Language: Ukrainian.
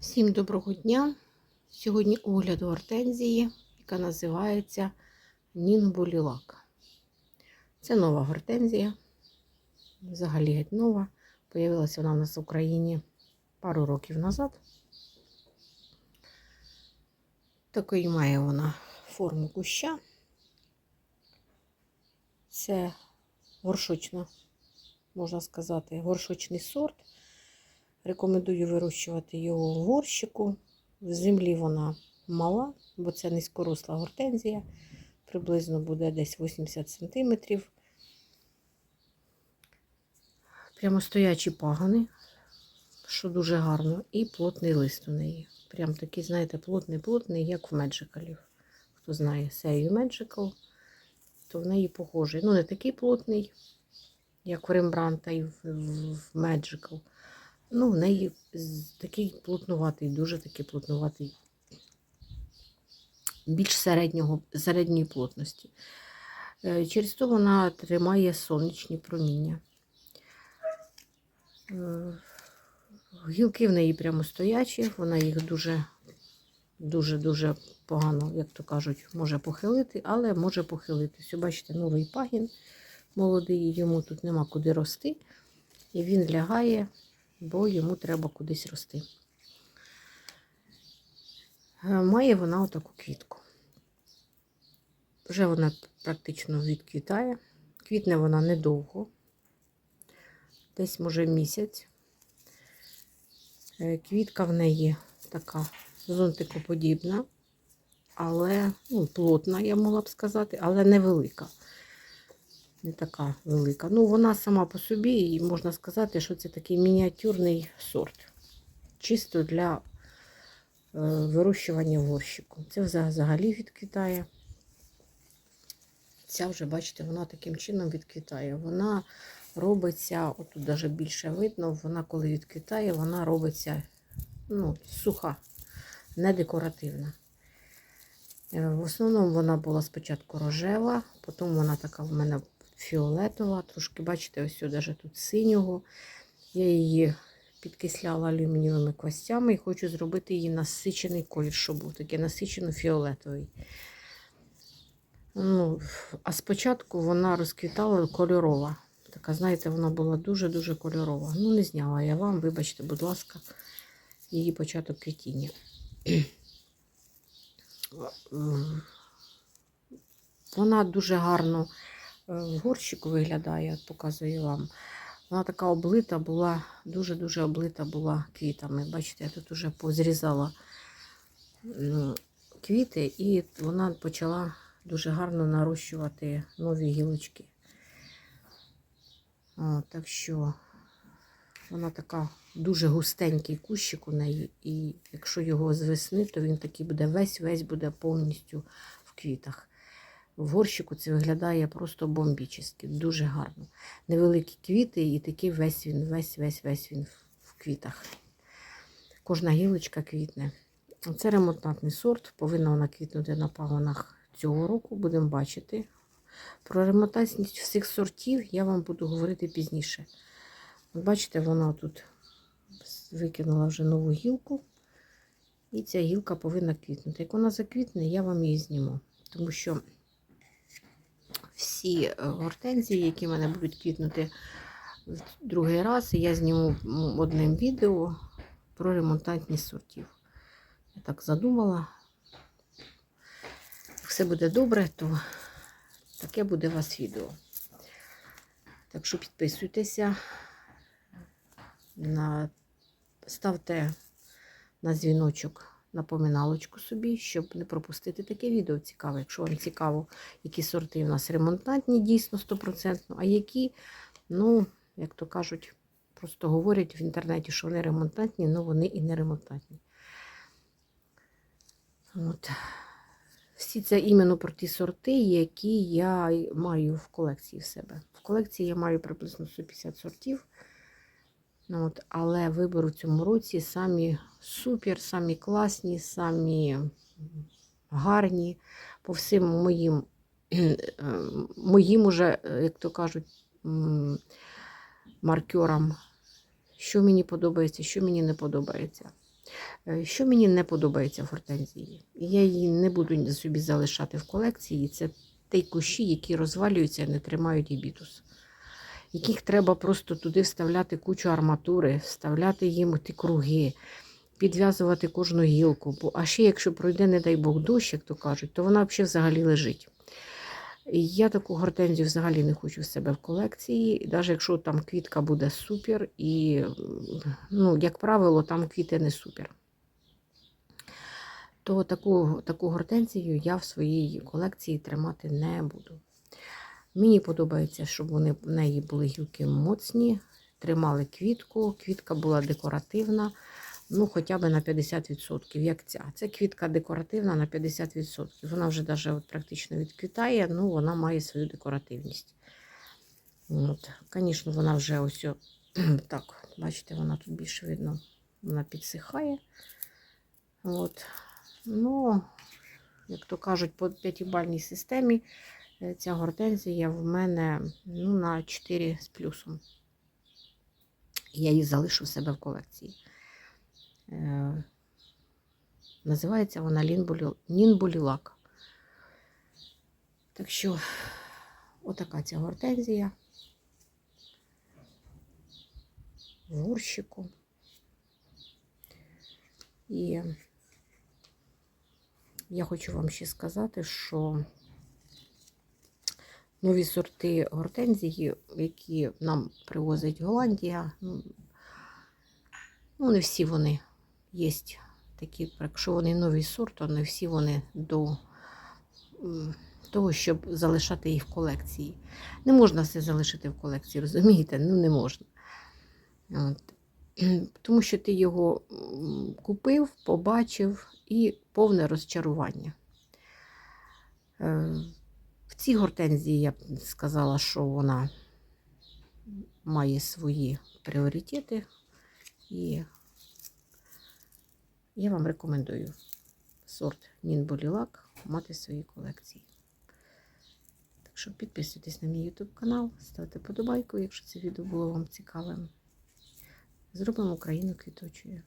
Всім доброго дня! Сьогодні огляд гортензії, яка називається Нінболілак. Це нова гортензія. Взагалі геть нова. Появилася вона в нас в Україні пару років назад. Такої має вона форму куща. Це горшочна, можна сказати, горшочний сорт. Рекомендую вирощувати його в горщику. В землі вона мала, бо це низькоросла гортензія. Приблизно буде десь 80 см. Прямостоячі пагани, що дуже гарно, і плотний лист у неї. Прям такий, знаєте, плотний-плотний, як в Меджикалів. Хто знає серію Меджикал, то в неї похожий. Ну, не такий плотний, як в Рембранта і в Меджикал. Ну, в неї такий плотнуватий, дуже такий плотнуватий, більш середнього, середньої плотності. Е, через то вона тримає сонячні проміння. Е, гілки в неї прямо стоячі, вона їх дуже дуже-дуже погано, як то кажуть, може похилити, але може похилитися. Бачите, новий пагін молодий, йому тут нема куди рости, і він лягає бо йому треба кудись рости. Е, має вона отаку квітку. Вже вона практично відквітає. Квітне вона недовго, десь, може, місяць. Е, квітка в неї така зонтикоподібна, але ну, плотна, я могла б сказати, але невелика не така велика. Ну, вона сама по собі, і можна сказати, що це такий мініатюрний сорт. Чисто для е, вирощування в горщику. Це взагалі відквітає. Ця вже, бачите, вона таким чином відквітає. Вона робиться, отут навіть більше видно, вона коли відквітає, вона робиться ну, суха, не декоративна. Е, в основному вона була спочатку рожева, потім вона така в мене фіолетова, трошки, бачите, ось сюди тут синього. Я її підкисляла алюмінієвими костями і хочу зробити її насичений колір, щоб був такий насичено-фіолетовий. Ну, А спочатку вона розквітала кольорова. Така, знаєте, вона була дуже-дуже кольорова. Ну, не зняла я вам, вибачте, будь ласка, її початок квітіння. Вона дуже гарно в горщику виглядає, показую вам. Вона така облита була, дуже-дуже облита була квітами. Бачите, я тут вже позрізала квіти, і вона почала дуже гарно нарощувати нові гілочки. Так що вона така дуже густенький кущик у неї, і якщо його з весни, то він такий буде весь-весь буде повністю в квітах. В горщику це виглядає просто бомбічно, дуже гарно. Невеликі квіти і такий весь він, весь-весь-весь він в квітах. Кожна гілочка квітне. Це ремонтантний сорт, повинна вона квітнути на пагонах цього року, будемо бачити. Про ремонтантність всіх сортів я вам буду говорити пізніше. Бачите, вона тут викинула вже нову гілку, і ця гілка повинна квітнути. Як вона заквітне, я вам її зніму. Тому що всі е, гортензії, які в мене будуть квітнути другий раз, я зніму одним відео про ремонтантність сортів. Я так задумала. Як Все буде добре, то таке буде у вас відео. Так що підписуйтеся, на... ставте на дзвіночок напоминалочку собі, щоб не пропустити таке відео цікаве. Якщо вам цікаво, які сорти у нас ремонтантні, дійсно 100%, а які, ну, як то кажуть, просто говорять в інтернеті, що вони ремонтантні, але вони і не ремонтантні. От. Всі це іменно про ті сорти, які я маю в колекції в себе. В колекції я маю приблизно 150 сортів. Ну, от, Але вибор у цьому році самі супер, самі класні, самі гарні. По всім моїм, моїм уже, як то кажуть, маркерам, що мені подобається, що мені не подобається. Е, Що мені не подобається в гортензії, і я її не буду собі залишати в колекції, це ті кущі, які розвалюються і не тримають гібітус. Яких треба просто туди вставляти кучу арматури, вставляти їм ті круги, підв'язувати кожну гілку. Бо, а ще, якщо пройде, не дай Бог, дощ, як то кажуть, то вона взагалі лежить. І я таку гортензію взагалі не хочу в себе в колекції, навіть якщо там квітка буде супер, і, ну, як правило, там квіти не супер. То таку, таку гортензію я в своїй колекції тримати не буду. Мені подобається, щоб вони в неї були гілки моцні, тримали квітку, квітка була декоративна, ну хоча б на 50%, як ця. Це квітка декоративна на 50%. Вона вже даже от практично відквітає, ну вона має свою декоративність. От. Звісно, вона вже ось так, бачите, вона тут більше видно, вона підсихає. От. Ну, як то кажуть, по п'ятибальній системі ця гортензія в мене ну, на 4 з плюсом. Я її залишу в себе в колекції. Е, називається вона Нінбулілак. Так що, отака ця гортензія. В горщику. І я хочу вам ще сказати, що нові сорти гортензії, які нам привозить Голландія, ну, ну не всі вони є такі, якщо вони новий сорт, то не всі вони до того, щоб залишати їх в колекції. Не можна все залишити в колекції, розумієте? Ну не можна. От. Тому що ти його купив, побачив і повне розчарування. Цій гортензії я б сказала, що вона має свої пріоритети, і я вам рекомендую сорт Нінболілак мати в своїй колекції. Так що підписуйтесь на мій YouTube канал, ставте подобайку, якщо це відео було вам цікавим. Зробимо Україну квіточою.